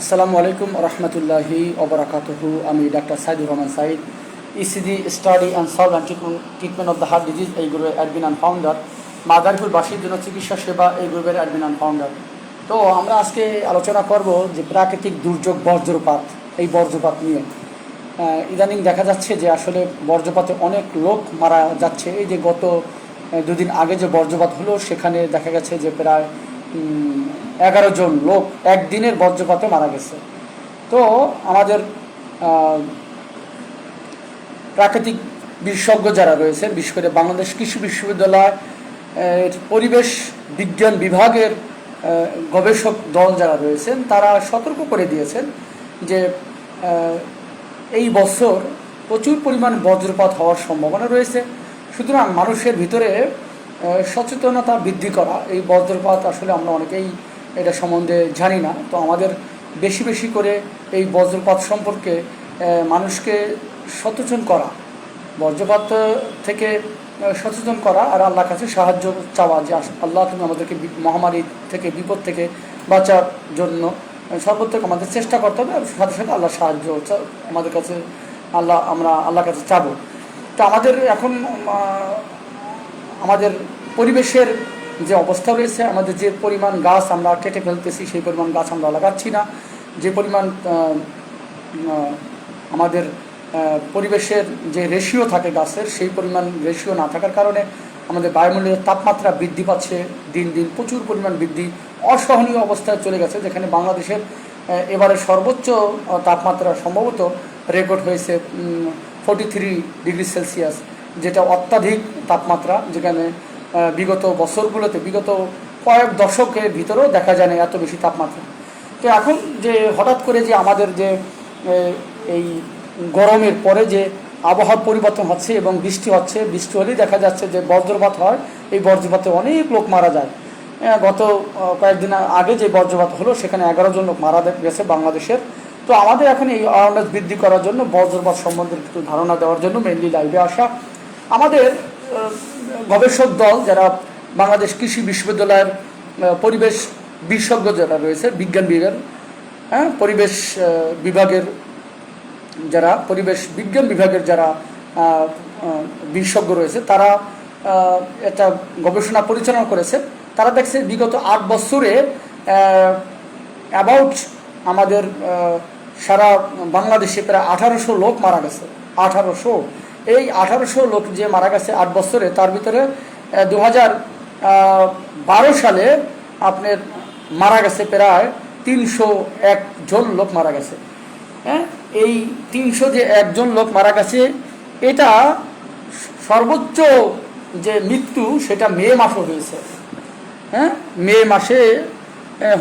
আসসালামু আলাইকুম রহমতুল্লাহি ওবরাকাতুহু। আমি doctor Saidur Rahman Saeed ECG study and solve and treatment of the heart disease এই গ্রুপের অ্যাডমিন অ্যান্ড ফাউন্ডার মাদারপুরবাসীর জন্য চিকিৎসা সেবা, এই গ্রুপের অ্যাডমিন অ্যান্ড ফাউন্ডার তো আমরা আজকে আলোচনা করব যে প্রাকৃতিক দুর্যোগ বজ্রপাত, এই বজ্রপাত নিয়ে। ইদানিং দেখা যাচ্ছে যে আসলে বজ্রপাতে অনেক লোক মারা যাচ্ছে। এই যে গত দুদিন আগে যে বজ্রপাত হলো, সেখানে দেখা গেছে যে প্রায় এগারো জন লোক একদিনের বজ্রপাতে মারা গেছে। তো আমাদের প্রাকৃতিক বিশেষজ্ঞ যারা রয়েছে বিশেষ করে বাংলাদেশ কৃষি বিশ্ববিদ্যালয় পরিবেশ বিজ্ঞান বিভাগের গবেষক দল যারা রয়েছেন, তারা সতর্ক করে দিয়েছেন যে এই বছর প্রচুর পরিমাণ বজ্রপাত হওয়ার সম্ভাবনা রয়েছে। সুতরাং মানুষের ভিতরে সচেতনতা বৃদ্ধি করা এই বজ্রপাত আসলে আমরা অনেকেই এটা সম্বন্ধে জানি না। তো আমাদের বেশি বেশি করে এই বজ্রপাত সম্পর্কে মানুষকে সচেতন করা বজ্রপাত থেকে সচেতন করা আর আল্লাহর কাছে সাহায্য চাওয়া যে আল্লাহ তুমি আমাদেরকে মহামারী থেকে বিপদ থেকে বাঁচার জন্য আহ, সর্বোত্তক আমাদের চেষ্টা করতে হবে আর সাথে সাথে আল্লাহ সাহায্য আমাদের কাছে আল্লাহ আমরা আল্লাহর কাছে চাবো। তো আমাদের এখন আমাদের পরিবেশের যে অবস্থা রয়েছে, আমাদের যে পরিমাণ গাছ আমরা কেটে ফেলতেছি, সেই পরিমাণ গাছ আমরা লাগাচ্ছি না। যে পরিমাণ আমাদের পরিবেশের যে রেশিও থাকে গাছের, সেই পরিমাণ রেশিও না থাকার কারণে আমাদের বায়ুমণ্ডলের তাপমাত্রা বৃদ্ধি পাচ্ছে দিন দিন। প্রচুর পরিমাণ বৃদ্ধি, অসহনীয় অবস্থায় চলে গেছে, যেখানে বাংলাদেশের এবারে সর্বোচ্চ তাপমাত্রা সম্ভবত রেকর্ড হয়েছে ফোর্টি থ্রি ডিগ্রি সেলসিয়াস যেটা অত্যাধিক তাপমাত্রা, যেখানে বিগত বছরগুলোতে, বিগত কয়েক দশকের ভিতরেও দেখা যায় না এত বেশি তাপমাত্রা। তো এখন যে হঠাৎ করে যে আমাদের যে এই গরমের পরে যে আবহাওয়ার পরিবর্তন হচ্ছে এবং বৃষ্টি হচ্ছে, বৃষ্টি হলেই দেখা যাচ্ছে যে বজ্রপাত হয়, এই বজ্রপাতে অনেক লোক মারা যায়। গত কয়েকদিন আগে যে বজ্রপাত হলো, সেখানে এগারো জন লোক মারা গেছে বাংলাদেশের। তো আমাদের এখন এই অ্যাওয়ারনেস বৃদ্ধি করার জন্য বজ্রপাত সম্বন্ধে একটু ধারণা দেওয়ার জন্য মেনলি লাইভে আসা। আমাদের গবেষক দল যারা বাংলাদেশ কৃষি বিশ্ববিদ্যালয়ের পরিবেশ বিশেষজ্ঞ যারা রয়েছে, বিজ্ঞান বিভাগের হ্যাঁ পরিবেশ বিভাগের যারা, পরিবেশ বিজ্ঞান বিভাগের যারা বিশেষজ্ঞ রয়েছে, তারা একটা গবেষণা পরিচালনা করেছে। তারা দেখছে বিগত আট বছরে অ্যাবাউট আমাদের সারা বাংলাদেশে প্রায় আঠারোশো লোক মারা গেছে। আঠারোশো। এই আঠারোশো লোক যে মারা গেছে আট বছরে, তার ভিতরে দু হাজার বারো সালে আপনার মারা গেছে প্রায় তিনশো জন লোক মারা গেছে। হ্যাঁ? এই তিনশো যে একজন লোক মারা গেছে, এটা সর্বোচ্চ যে মৃত্যু, সেটা মে মাসে হয়েছে। হ্যাঁ? মে মাসে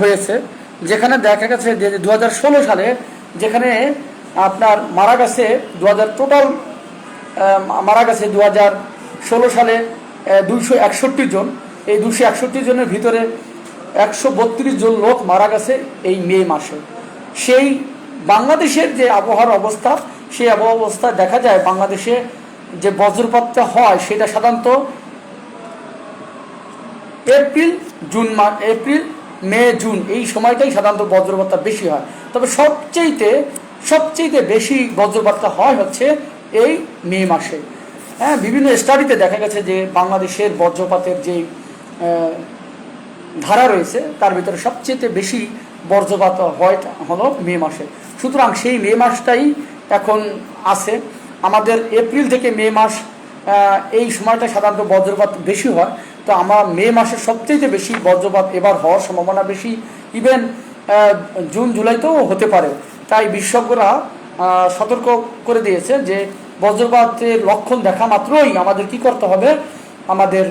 হয়েছে। যেখানে দেখা গেছে যে দু হাজার ষোলো সালে যেখানে আপনার মারা গেছে দু হাজার টোটাল মারা গেছে দু ষোলো সালে দুইশো একষট্টি জন। এই দুশো একষট্টি জনের ভিতরে একশো বত্রিশ জন লোক মারা গেছে এই মে মাসে। সেই বাংলাদেশের যে আবহাওয়ার অবস্থা, সেই আবহাওয়া অবস্থা দেখা যায় বাংলাদেশে যে বজ্রপাতটা হয়, সেটা সাধারণত এপ্রিল, জুন মাস এপ্রিল, মে, জুন এই সময়টাই সাধারণত বজ্রপাতটা বেশি হয়। তবে সবচেয়েতে সবচেয়েতে বেশি বজ্রপাতটা হয় হচ্ছে এই মে মাসে। হ্যাঁ বিভিন্ন স্টাডিতে দেখা গেছে যে বাংলাদেশের বজ্রপাতের যে ধারা রয়েছে, তার ভিতরে সবচেয়ে বেশি বজ্রপাত হয় হলো মে মাসে। সুতরাং সেই মে মাসটাই এখন আছে। আমাদের এপ্রিল থেকে মে মাস এই সময়টা সাধারণত বজ্রপাত বেশি হয়। তো আমার মে মাসে সবচেয়ে বেশি বজ্রপাত এবার হওয়ার সম্ভাবনা বেশি। ইভেন জুন জুলাইতেও হতে পারে। তাই বিশেষজ্ঞরা সতর্ক করে দিয়েছে যে বজ্রপাতের লক্ষণ দেখা মাত্রই আমাদের কি করতে হবে? আমাদের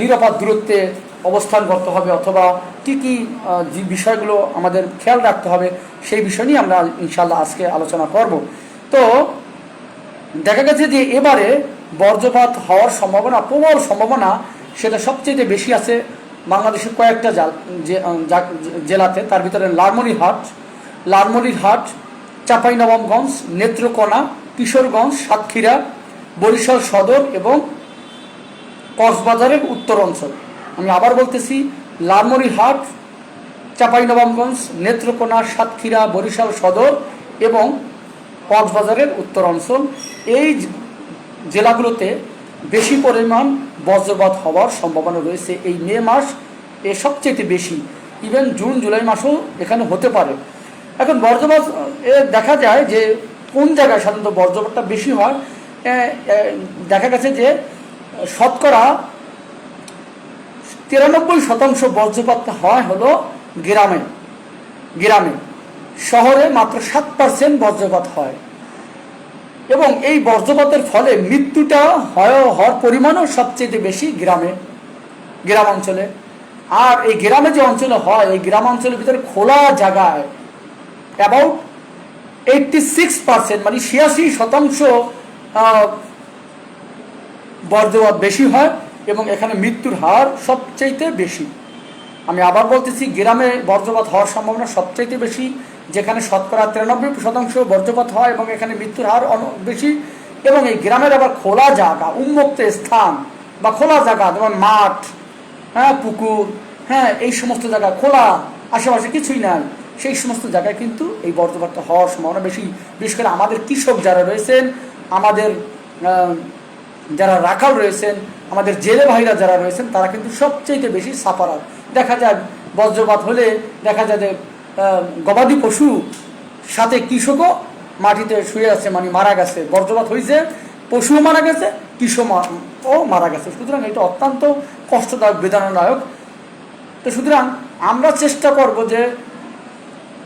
নিরাপদ দূরত্বে অবস্থান করতে হবে অথবা কি কি বিষয়গুলো আমাদের খেয়াল রাখতে হবে সেই বিষয় নিয়ে আমরা ইনশাল্লাহ আজকে আলোচনা করব। তো দেখা গেছে যে এবারে বজ্রপাত হওয়ার সম্ভাবনা, প্রবল সম্ভাবনা সেটা সবচেয়ে বেশি আছে বাংলাদেশের কয়েকটা জেলাতে। তার ভিতরে লালমনিরহাট লালমনিরহাট চাঁপাইনবাবগঞ্জ, নেত্রকোনা, কিশোরগঞ্জ, সাতক্ষীরা, বরিশাল সদর এবং কক্সবাজারের উত্তর অঞ্চল। আমি আবার বলতেছি, লালমনিরহাট, চাঁপাইনবাবগঞ্জ, নেত্রকোনা, সাতক্ষীরা, বরিশাল সদর এবং কক্সবাজারের উত্তর অঞ্চল। এই জেলাগুলোতে বেশি পরিমাণ বজ্রপাত হওয়ার সম্ভাবনা রয়েছে। এই মে মাস এ সবচেয়ে বেশি। ইভেন জুন, জুলাই মাসও এখানে হতে পারে। এখন বজ্রপাত দেখা যায় যে কোন জায়গায় সাধারণত বজ্রপাতটা বেশি হয় দেখা গেছে যে শতকরা তিরানব্বই শতাংশ বজ্রপাত হয় হলো গ্রামে গ্রামে। শহরে মাত্র সাত পার্সেন্ট বজ্রপাত হয়। এবং এই বজ্রপাতের ফলে মৃত্যুটা হয়, হওয়ার পরিমাণও সবচেয়ে বেশি গ্রামে গ্রাম অঞ্চলে আর এই গ্রামে যে অঞ্চলে হয়, এই গ্রাম অঞ্চলের ভিতরে খোলা জায়গায় অ্যাবাউট এইটটি সিক্স পার্সেন্ট মানে ছিয়াশি শতাংশ বজ্রপাত বেশি হয় এবং এখানে মৃত্যুর হার সবচাইতে বেশি। আমি আবার বলতেছি, গ্রামে বজ্রপাত হওয়ার সম্ভাবনা সবচাইতে বেশি, যেখানে শতকরা তিরানব্বই শতাংশ বজ্রপাত হয় এবং এখানে মৃত্যুর হার অন- বেশি। এবং এই গ্রামের আবার খোলা জায়গা, উন্মুক্ত স্থান বা খোলা জায়গা, যেমন মাঠ হ্যাঁ পুকুর হ্যাঁ এই সমস্ত জায়গা খোলা, আশেপাশে কিছুই নাই। সেই সমস্ত জায়গায় কিন্তু এই বজ্রপাতটা হওয়ার সম্ভাবনা বেশি। বিশেষ করে আমাদের কৃষক যারা রয়েছেন, আমাদের যারা রাখাল রয়েছেন, আমাদের জেলে ভাইরা যারা রয়েছেন, তারা কিন্তু সবচেয়ে বেশি সাফারার দেখা যায় বজ্রপাত হলে দেখা যায় যে গবাদি পশু সাথে কৃষকও মাটিতে শুয়ে আছে মানে মারা গেছে। বজ্রপাত হয়েছে পশুও মারা গেছে কৃষক ও মারা গেছে। সুতরাং এটা অত্যন্ত কষ্টদায়ক, বেদনাদায়ক। তো সুতরাং আমরা চেষ্টা করব যে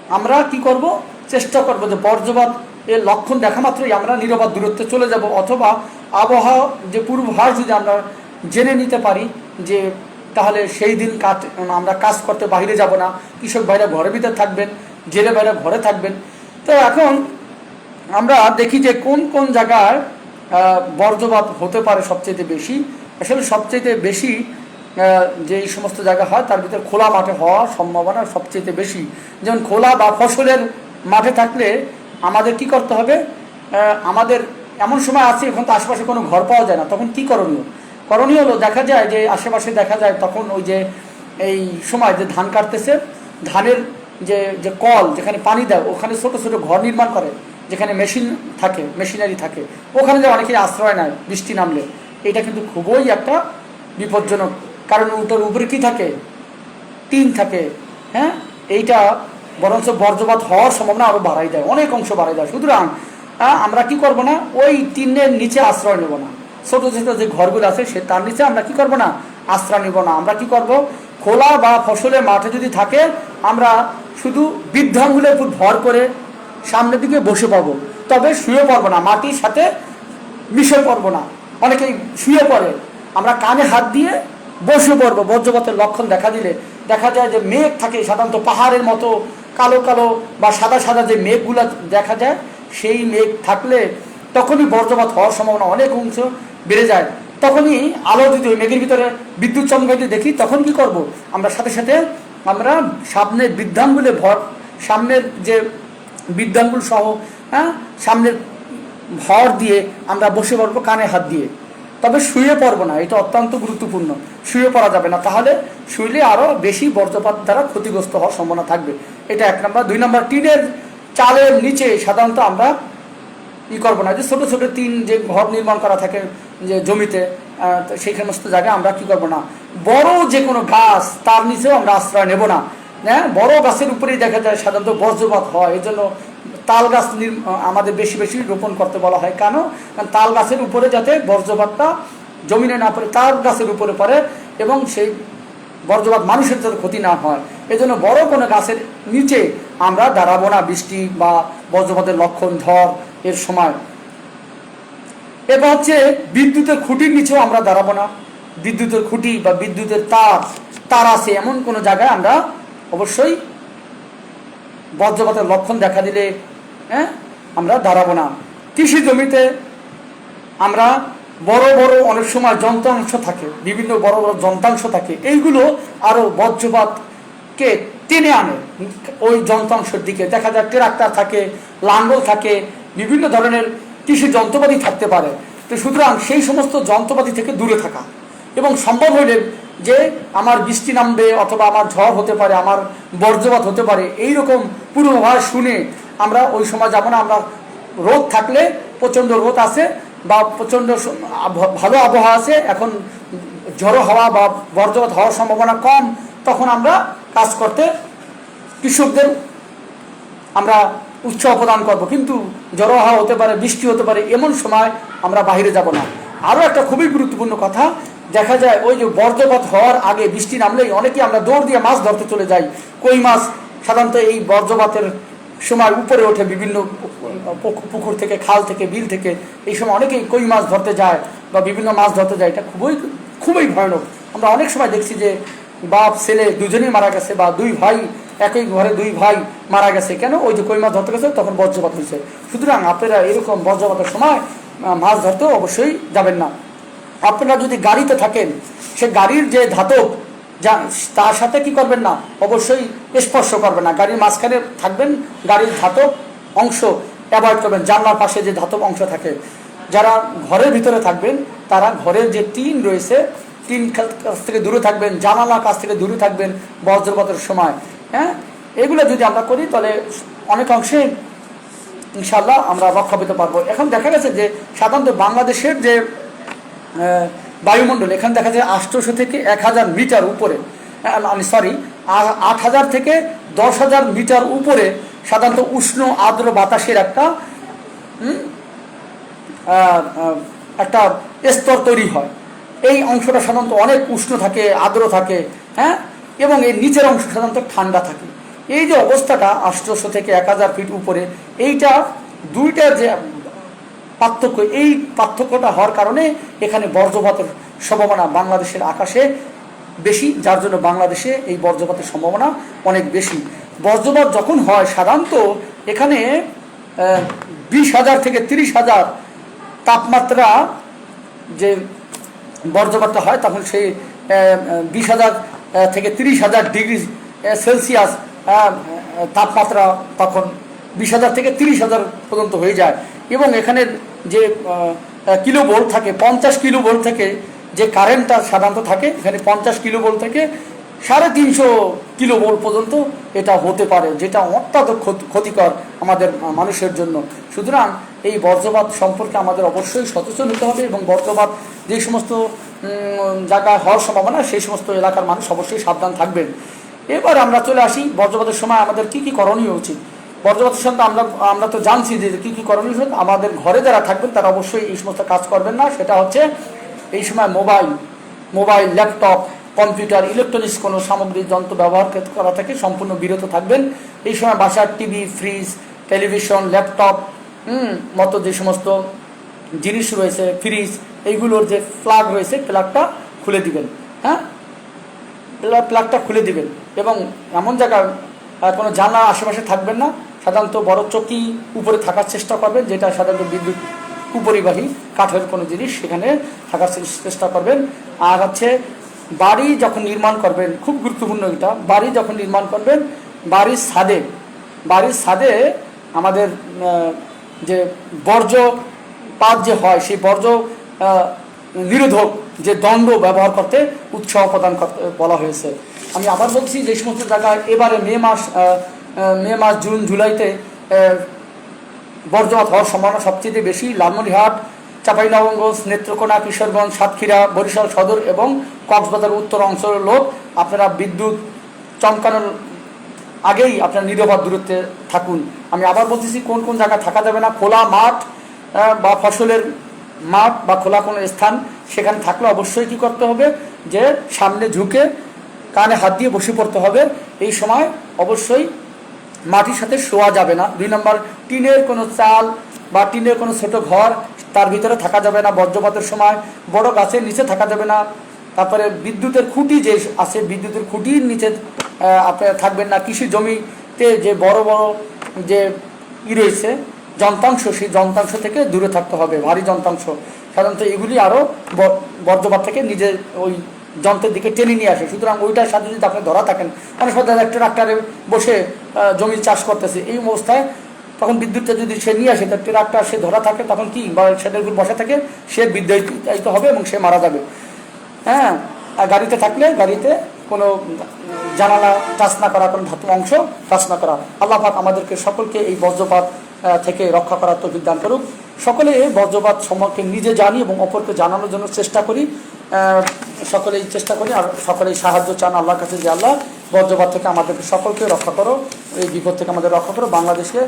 আমরা কি করব? চেষ্টা করব যে বজ্রপাত এর লক্ষণ দেখা মাত্রই আমরা নিরাপদ দূরত্বে চলে যাব অথবা আবহাওয়া যে পূর্বাভাস যদি আমরা জেনে নিতে পারি যে তাহলে সেই দিন কাজ আমরা কাজ করতে বাইরে যাব না কৃষক ভাইরা ঘরের ভিতরে থাকবেন জেলে ভাইরা ঘরে থাকবেন। তো এখন আমরা দেখি যে কোন কোন আহ, বজ্রপাত হতে পারে সবচেয়ে বেশি। আসলে সবচেয়ে বেশি আহ, যে এই সমস্ত জায়গা হয় তার ভিতরে খোলা মাঠে হওয়ার সম্ভাবনা সবচেয়ে বেশি। যেমন খোলা বা ফসলের মাঠে থাকলে আমাদের কি করতে হবে? আমাদের এমন সময় আছে এখন তো আশেপাশে কোনো ঘর পাওয়া যায় না তখন কি করণীয়? করণীয় হলো দেখা যায় যে আশেপাশে দেখা যায় তখন ওই যে এই সময় যে ধান কাটতেছে ধানের যে যে কল যেখানে পানি দেয় ওখানে ছোট ছোট ঘর নির্মাণ করে যেখানে মেশিন থাকে মেশিনারি থাকে। ওখানে যে অনেকে আশ্রয় নেয় বৃষ্টি নামলে এটা কিন্তু খুবই একটা বিপজ্জনক কারণ ওটার উপরে কি থাকে? টিন থাকে। হ্যাঁ? এইটা বরঞ্চ বজ্রপাত হওয়ার সম্ভাবনা আরও বাড়াই দেয়, অনেক অংশ বাড়াই দেয়। সুতরাং আমরা কি করব না? ওই টিনের নিচে আশ্রয় নেব না। ছোট ছোট যে ঘরগুলো আছে, সে তার নিচে আমরা কি করব না? আশ্রয় নেব না। আমরা কি করব? খোলা বা ফসলের মাঠে যদি থাকে, আমরা শুধু বৃদ্ধাঙ্গুলের উপর ভর করে সামনের দিকে বসে পাবো। তবে শুয়ে পড়ব না, মাটির সাথে মিশে পড়ব না। অনেকেই শুয়ে পড়ে। আমরা কানে হাত দিয়ে বসে পড়ব বজ্রপাতের লক্ষণ দেখা দিলে, দেখা যায় যে মেঘ থাকে সাধারণত পাহাড়ের মতো, কালো কালো বা সাদা সাদা যে মেঘগুলো দেখা যায়, সেই মেঘ থাকলে তখনই বজ্রপাত হওয়ার সম্ভাবনা অনেক অংশ বেড়ে যায়। তখনই আলো যদি ওই মেঘের ভিতরে বিদ্যুৎ চমকাইতে দেখি, তখন কি করব? আমরা সাথে সাথে আমরা সামনের বৃদ্ধাঙ্গুলে ভর, সামনের যে বৃদ্ধাঙ্গুল সহ হ্যাঁ সামনের ভর দিয়ে আমরা বসে পড়ব কানে হাত দিয়ে। তবে শুয়ে পড়ব না, এটা অত্যন্ত গুরুত্বপূর্ণ। শুয়ে পড়া যাবে না, তাহলে শুইলে আরও বেশি বজ্রপাত দ্বারা ক্ষতিগ্রস্ত হওয়ার সম্ভাবনা থাকবে। এটা এক নম্বর। দুই নম্বর, টিনের চালের নিচে সাধারণত আমরা ই করব না। যে ছোটো ছোটো টিন যে ঘর নির্মাণ করা থাকে, যে জমিতে সেই সমস্ত জায়গায় আমরা কি করব না। বড় যে কোনো গাছ, তার নিচেও আমরা আশ্রয় নেব না। হ্যাঁ বড় গাছের উপরেই দেখা যায় সাধারণত বর্জ্যপাত হয়। এই জন্য তাল গাছ আমাদের বেশি বেশি রোপণ করতে বলা হয়। কেন? কারণ তাল গাছের উপরে যাতে বজ্রপাতটা জমিনে না পড়ে, তাল গাছের উপরে পড়ে এবং সেই বজ্রপাত মানুষের যাতে ক্ষতি না হয়। এজন্য বড় কোনো গাছের নিচে আমরা দাঁড়াবো না বৃষ্টি বা বজ্রপাতের লক্ষণ, ঝড় এর সময়। এবার হচ্ছে বিদ্যুতের খুঁটির নিচেও আমরা দাঁড়াবো না। বিদ্যুতের খুঁটি বা বিদ্যুতের তার তার আছে এমন কোনো জায়গায় আমরা অবশ্যই বজ্রপাতের লক্ষণ দেখা দিলে হ্যাঁ? আমরা দাঁড়াবো না। কৃষি জমিতে আমরা বড় বড় অনেক সময় যন্ত্রাংশ থাকে, বিভিন্ন বড় বড় যন্ত্রাংশ থাকে। এইগুলো আরও বজ্রপাতকে টেনে আনে। ওই যন্ত্রাংশের দিকে। দেখা যায় ট্রাক্টর থাকে, লাঙ্গল থাকে, বিভিন্ন ধরনের কৃষি যন্ত্রপাতি থাকতে পারে। তো সুতরাং সেই সমস্ত যন্ত্রপাতি থেকে দূরে থাকা। এবং সম্ভব হলে যে আমার বৃষ্টি নামবে অথবা আমার ঝড় হতে পারে, আমার বর্জ্যপাত হতে পারে এই রকম পূর্বাভাস শুনে আমরা ওই সময় যাব না, আমরা রোদ থাকলে প্রচণ্ড রোদ আছে বা প্রচণ্ড ভালো আবহাওয়া আছে, এখন ঝড়ো হাওয়া বা বর্জ্যপাত হওয়ার সম্ভাবনা কম, তখন আমরা কাজ করতে কৃষকদের আমরা উৎসাহ প্রদান করব। কিন্তু জড়ো হাওয়া হতে পারে, বৃষ্টি হতে পারে, এমন সময় আমরা বাইরে যাব না। আরও একটা খুবই গুরুত্বপূর্ণ কথা, দেখা যায় ওই যে বর্জ্যপাত হওয়ার আগে বৃষ্টি নামলেই অনেকেই আমরা দৌড় দিয়ে মাছ ধরতে চলে যাই। কই মাছ? সাধারণত এই বর্জ্যপাতের সময় উপরে ওঠে বিভিন্ন পুক- পুকুর থেকে, খাল থেকে, বিল থেকে। এই সময় অনেকেই কই মাছ ধরতে যায় বা বিভিন্ন মাছ ধরতে যায়, এটা খুবই খুবই ভয়ানক। আমরা অনেক সময় দেখছি যে বাপ, ছেলে দুজনেই মারা গেছে বা দুই ভাই, একই ঘরে দুই ভাই মারা গেছে। কেন? ওই যে কই মাছ ধরতে গেছে, তখন বজ্রপাত হয়েছে। সুতরাং আপনারা এরকম বজ্রপাতের সময় মাছ ধরতেও অবশ্যই যাবেন না। আপনারা যদি গাড়িতে থাকেন, সে গাড়ির যে ধাতব যা, তার সাথে কি করবেন না? অবশ্যই স্পর্শ করবেন না। গাড়ির মাঝখানে থাকবেন, গাড়ির ধাতব অংশ অ্যাভয়েড করবেন। জানলার পাশে যে ধাতব অংশ থাকে, যারা ঘরের ভিতরে থাকবেন, তারা ঘরের যে টিন রয়েছে, টিন কাছ থেকে দূরে থাকবেন, জানালার কাছ থেকে দূরে থাকবেন বজ্রপাতের সময়। হ্যাঁ? এগুলো যদি আমরা করি, তাহলে অনেক অংশে ইনশাল্লাহ আমরা রক্ষা পেতে পারব। এখন দেখা গেছে যে সাধারণত বাংলাদেশের যে বায়ুমণ্ডল, এখানে দেখা যায় আটশোশো থেকে এক হাজার মিটার উপরে। সরি আট হাজার থেকে দশ হাজার মিটার উপরে সাধারণত উষ্ণ আর্দ্র বাতাসের একটা একটা স্তর তৈরি হয়। এই অংশটা সাধারণত অনেক উষ্ণ থাকে, আর্দ্র থাকে হ্যাঁ এবং এই নিচের অংশ সাধারণত ঠান্ডা থাকে। এই যে অবস্থাটা আটশোশো থেকে এক হাজার ফিট উপরে, এইটা দুইটার যে পার্থক্য, এই পার্থক্যটা হওয়ার কারণে এখানে বজ্রপাতের সম্ভাবনা বাংলাদেশের আকাশে বেশি, যার জন্য বাংলাদেশে এই বজ্রপাতের সম্ভাবনা অনেক বেশি। বজ্রপাত যখন হয় সাধারণত এখানে বিশ হাজার থেকে তিরিশ হাজার তাপমাত্রা যে বজ্রপাতটা হয়, তখন সেই বিশ হাজার থেকে তিরিশ হাজার ডিগ্রি সেলসিয়াস তাপমাত্রা তখন বিশ হাজার থেকে তিরিশ হাজার পর্যন্ত হয়ে যায়। এবং এখানের যে কিলো ভোল্ট থাকে পঞ্চাশ কিলো ভোল্ট থেকে যে কারেন্টটা সাধারণত থাকে এখানে পঞ্চাশ কিলো ভোল্ট থেকে সাড়ে তিনশো কিলো ভোল্ট পর্যন্ত এটা হতে পারে যেটা অত্যন্ত ক্ষতিকর আমাদের মানুষের জন্য। সুতরাং এই বজ্রপাত সম্পর্কে আমাদের অবশ্যই সচেতন হতে হবে এবং বজ্রপাত যে সমস্ত উম, জায়গায় হওয়ার সম্ভাবনা সেই সমস্ত এলাকার মানুষ অবশ্যই সাবধান থাকবেন। এবার আমরা চলে আসি বজ্রপাতের সময় আমাদের কি কি করণীয় উচিত? বজ্রপাতের সঙ্গে আমরা আমরা তো জানছি যে কি, কী করণীয় আমাদের ঘরে যারা থাকবেন, তারা অবশ্যই এই সমস্ত কাজ করবেন না। সেটা হচ্ছে এই সময় mobile mobile, laptop, computer, electronics কোনো সামগ্রী, যন্ত্র ব্যবহার করা থেকে সম্পূর্ণ বিরত থাকবেন। এই সময় বাসার টিভি, ফ্রিজ, টেলিভিশন, ল্যাপটপ মতো যে সমস্ত জিনিস রয়েছে, ফ্রিজ, এইগুলোর যে প্লাগ রয়েছে, প্লাগটা খুলে দিবেন হ্যাঁ? প্লা- প্লাগটা খুলে দিবেন। এবং এমন জায়গায় কোনো জানলা আশেপাশে থাকবেন না। সাধারণত বড় চকি উপরে থাকার চেষ্টা করবেন, যেটা সাধারণত বিদ্যুৎ কুপরিবাহী কাঠের কোনো জিনিস সেখানে থাকার চেষ্টা করবেন। আর হচ্ছে, বাড়ি যখন নির্মাণ করবেন, খুব গুরুত্বপূর্ণ এটা, বাড়ি যখন নির্মাণ করবেন, বাড়ির ছাদে বাড়ির ছাদে আমাদের যে বর্জ্য পাত যে হয়, সেই বর্জ্য নিরোধক যে দণ্ড ব্যবহার করতে উৎসাহ প্রদান করতে বলা হয়েছে। আমি আবার বলছি, যে সমস্ত জায়গায় এবারে মে মাস মে মাস জুন জুলাইতে আহ, হওয়ার সম্ভাবনা সবচেয়ে বেশি। লালমনিরহাট চাঁপাইনবাবগঞ্জ নেত্রকোনা কিশোরগঞ্জ সাতক্ষীরা বরিশাল সদর এবং কক্সবাজার উত্তর অঞ্চলের লোক আপনারা বিদ্যুৎ চমকানোর আগেই আপনার নিরাপদ দূরত্বে থাকুন। আমি আবার বলতেছি কোন কোন জায়গায় থাকা যাবে না খোলা মাঠ বা ফসলের মাঠ বা খোলা কোনো স্থান সেখানে থাকলে অবশ্যই কি করতে হবে? যে সামনে ঝুঁকে কানে হাত দিয়ে বসে পড়তে হবে। এই সময় অবশ্যই মাটির সাথে শোয়া যাবে না। দুই নম্বর, টিনের কোনো চাল বা টিনের কোনো ছোট ঘর তার ভিতরে থাকা যাবে না বজ্রপাতের সময়। বড় গাছের নিচে থাকা যাবে না। তারপরে বিদ্যুতের খুঁটি যে আছে, বিদ্যুতের খুঁটির নিচে আপনার থাকবেন না। কৃষি জমিতে যে বড় বড় যে ই রয়েছে, যন্ত্রাংশ, সেই যন্ত্রাংশ থেকে দূরে থাকতে হবে, ভারী যন্ত্রাংশ। সাধারণত এগুলি আরও বজ্রপাত থেকে নিজের ওই যন্ত্রের দিকে টেনে নিয়ে আসে। সুতরাং ওইটার সাথে যদি আপনি ধরা থাকেন, অনেক সময় দেখা ট্রাক্টারে বসে জমি চাষ করতেছে। এই অবস্থায় তখন বিদ্যুৎটা যদি সে নিয়ে আসে তার ট্রাক্টার সে ধরা থাকে, তখন কি বা সেটার উপর বসে থাকে, সে বিদ্যুৎ হবে এবং সে মারা যাবে। হ্যাঁ? আর গাড়িতে থাকলে গাড়িতে কোনো জানালা টাচ না করা, কোনো ধাতু অংশ টাচ না করা। আল্লাহ পাক আমাদেরকে সকলকে এই বজ্রপাত থেকে রক্ষা করার তৌফিক দান করুক। সকলে এই বজ্রপাত সম্পর্কে নিজে জানি এবং অপরকে জানানোর জন্য চেষ্টা করি। সকলেই চেষ্টা করি আর সকলেই সাহায্য চান, আল্লাহর কাছে যে আল্লাহ বজ্রপাত থেকে আমাদেরকে সকলকে রক্ষা করো, এই বিপদ থেকে আমাদের রক্ষা করো, বাংলাদেশকে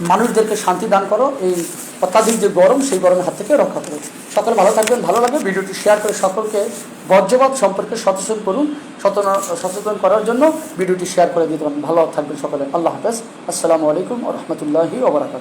মানুষদেরকে শান্তি দান করো, এই অত্যাধিক যে গরম, সেই গরমের হাত থেকে রক্ষা করো। সকলে ভালো থাকবেন, ভালো লাগবে, ভিডিওটি শেয়ার করে সকলকে বজ্রপাত সম্পর্কে সচেতন করুন, সচেতন- সচেতন করার জন্য ভিডিওটি শেয়ার করে দিতে পারেন। ভালো থাকবেন সকলে। আল্লাহ হাফেজ। আসসালামু আলাইকুম ও রহমতুল্লাহি ওবরাকাত